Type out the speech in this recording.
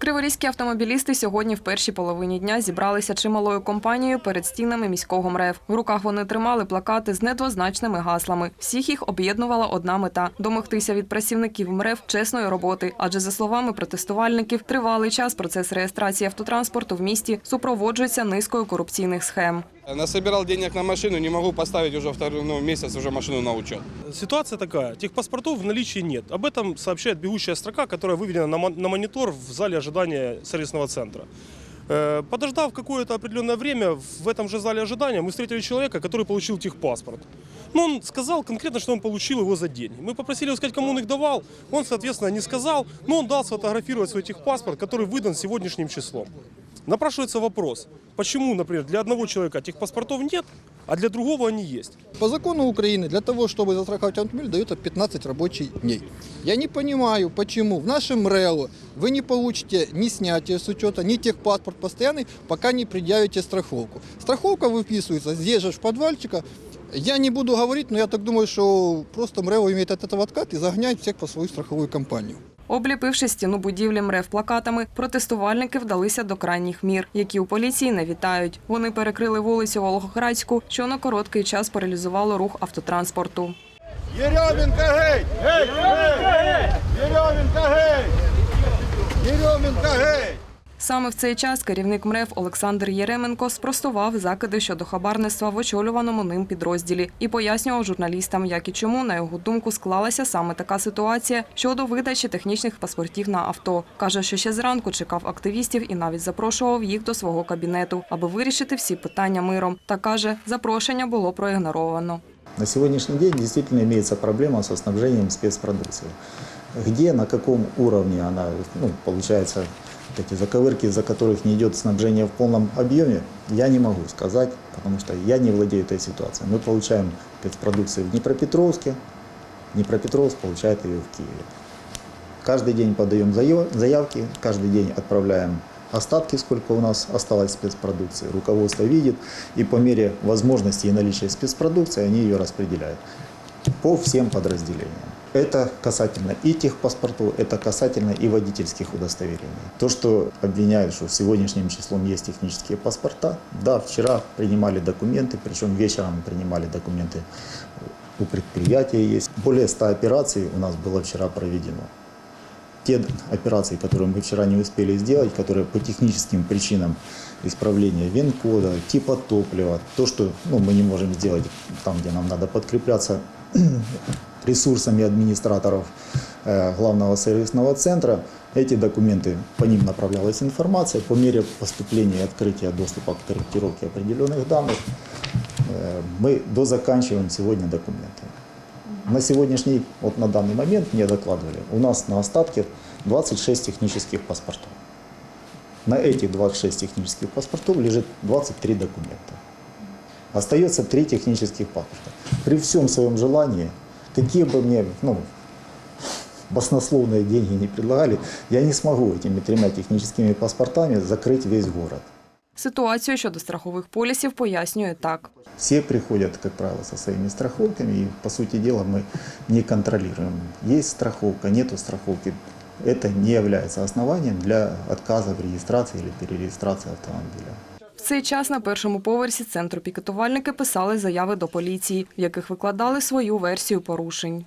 Криворізькі автомобілісти сьогодні в першій половині дня зібралися чималою компанією перед стінами міського МРЕВ. В руках вони тримали плакати з недвозначними гаслами. Всіх їх об'єднувала одна мета домогтися від працівників МРЕВ чесної роботи. Адже за словами протестувальників, тривалий час процес реєстрації автотранспорту в місті супроводжується низкою корупційних схем. Насобирал денег на машину, не могу поставить уже второй ну, месяц уже машину на учет. Ситуация такая. Техпаспортов в наличии нет. Об этом сообщает бегущая строка, которая выведена на на монитор в зале ожидания сервисного центра. Э, Подождав какое-то определенное время, в этом же зале ожидания мы встретили человека, который получил техпаспорт. Но он сказал конкретно, что он получил его за деньги. Мы попросили его сказать, кому он их давал. Он, соответственно, не сказал, но он дал сфотографировать свой техпаспорт, который выдан сегодняшним числом. Напрашивается вопрос, почему, например, для одного человека техпаспортов нет, а для другого они есть? По закону Украины для того, чтобы застраховать автомобиль, дают 15 рабочих дней. Я не понимаю, почему в нашем РЭО вы не получите ни снятие с учета, ни техпаспорт постоянный, пока не предъявите страховку. Страховка выписывается здесь же, в подвальчика. Я не буду говорить, но я так думаю, что просто МРЭО имеет от этого откат и загоняет всех по свою страховую компанию. Обліпивши стіну будівлі МРЕВ плакатами, протестувальники вдалися до крайніх мір, які у поліції не вітають. Вони перекрили вулицю Волгоградську, що на короткий час паралізувало рух автотранспорту. Єрьомінка! Геть! Геть! Єрьомінка геть! Єрьомінка геть! Саме в цей час керівник МРЕВ Олександр Єременко спростував закиди щодо хабарництва в очолюваному ним підрозділі і пояснював журналістам, як і чому, на його думку, склалася саме така ситуація щодо видачі технічних паспортів на авто. Каже, що ще зранку чекав активістів і навіть запрошував їх до свого кабінету, аби вирішити всі питання миром. Та каже, запрошення було проігноровано. На сегодняшний день действительно имеется проблема со снабжением спецпродукцией. Где, на каком уровне она, ну, получается, вот эти заковырки, из-за которых не идет снабжение в полном объеме, я не могу сказать, потому что я не владею этой ситуацией. Мы получаем спецпродукцию в Днепропетровске, Днепропетровск получает ее в Киеве. Каждый день подаем заявки, каждый день отправляем остатки, сколько у нас осталось спецпродукции. Руководство видит, и по мере возможности и наличия спецпродукции они ее распределяют по всем подразделениям. Это касательно и техпаспортов, это касательно и водительских удостоверений. То, что обвиняют, что сегодняшним числом есть технические паспорта, да, вчера принимали документы, причем вечером принимали документы у предприятия есть. Более 100 операций у нас было вчера проведено те операции, которые мы вчера не успели сделать, которые по техническим причинам исправления вен-кода, типа топлива, то, что ну, мы не можем сделать там, где нам надо подкрепляться ресурсами администраторов э, главного сервисного центра, эти документы, по ним направлялась информация, по мере поступления и открытия доступа к корректировке определенных данных, э, мы дозаканчиваем сегодня документы. На сегодняшний, вот на данный момент мне докладывали, у нас на остатке 26 технических паспортов. На этих 26 технических паспортов лежит 23 документа. Остается 3 технических паспорта. При всем своем желании, какие бы мне ну, баснословные деньги не предлагали, я не смогу этими тремя техническими паспортами закрыть весь город. Ситуацію щодо страхових полісів пояснює так. Все приходят, как правило, со своими страховками, и, по сути дела, мы не контролируем, есть страховка, нету страховки. Это не является основанием для отказа в регистрации или перерегистрации автомобиля. Цей час на першому поверсі центру пікетувальники писали заяви до поліції, в яких викладали свою версію порушень.